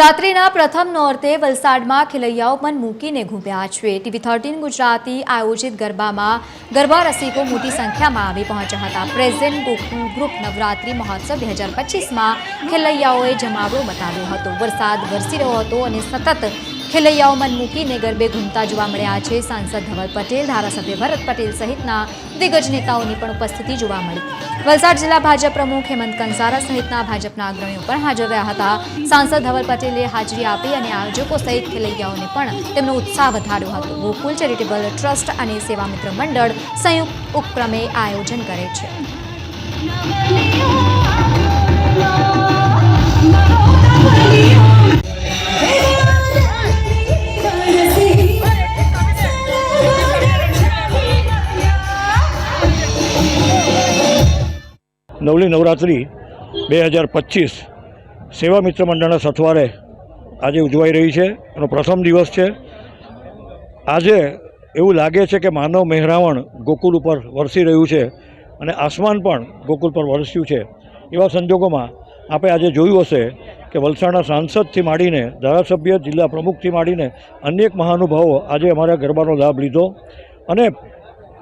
નવરાત્રિના પ્રથમ નોરતે વલસાડમાં ખેલૈયાઓ પણ મૂકીને ઘૂમ્યા છે. ટીવી થર્ટીન ગુજરાતી આયોજિત ગરબામાં ગરબા રસિકો મોટી સંખ્યામાં આવી પહોંચ્યા હતા. પ્રેઝન્ટ ગ્રુપ નવરાત્રિ મહોત્સવ બે હજાર પચીસમાં ખેલૈયાઓએ જમાવડો બતાવ્યો હતો. વરસાદ વરસી રહ્યો હતો અને સતત ખેલૈયાઓ મન મૂકીને ગરબે ઘૂમતા જોવા મળ્યા છે. સાંસદ ધવલ પટેલ, ધારાસભ્ય ભરત પટેલ સહિતના દિગ્ગજ નેતાઓની પણ ઉપસ્થિતિ જોવા મળી. વલસાડ જિલ્લા ભાજપ પ્રમુખ હેમંત કંસારા સહિતના ભાજપના અગ્રણીઓ પણ હાજર રહ્યા હતા. સાંસદ ધવલ પટેલે હાજરી આપી અને આયોજકો સહિત ખેલૈયાઓને પણ તેમનો ઉત્સાહ વધાર્યો હતો. ગોકુલ ચેરિટેબલ ટ્રસ્ટ અને સેવા મિત્ર મંડળ સંયુક્ત ઉપક્રમે આયોજન કરે છે. નવલી નવરાત્રિ બે હજાર પચીસ સેવા મિત્ર મંડળના સથવારે આજે ઉજવાઈ રહી છે. એનો પ્રથમ દિવસ છે. આજે એવું લાગે છે કે માનવ મહેરાવણ ગોકુલ ઉપર વરસી રહ્યું છે અને આસમાન પણ ગોકુલ પર વરસ્યું છે. એવા સંજોગોમાં આપણે આજે જોયું હશે કે વલસાડના સાંસદથી માંડીને ધારાસભ્ય, જિલ્લા પ્રમુખથી માંડીને અનેક મહાનુભાવો આજે અમારા ગરબાનો લાભ લીધો અને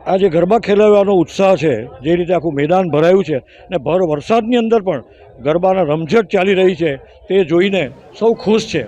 આ જે ગરબા ખેલાવવાનો ઉત્સાહ છે, જે રીતે આખું મેદાન ભરાયું છે ને ભર વરસાદની અંદર પણ ગરબાના રમઝટ ચાલી રહી છે, તે જોઈને સૌ ખુશ છે.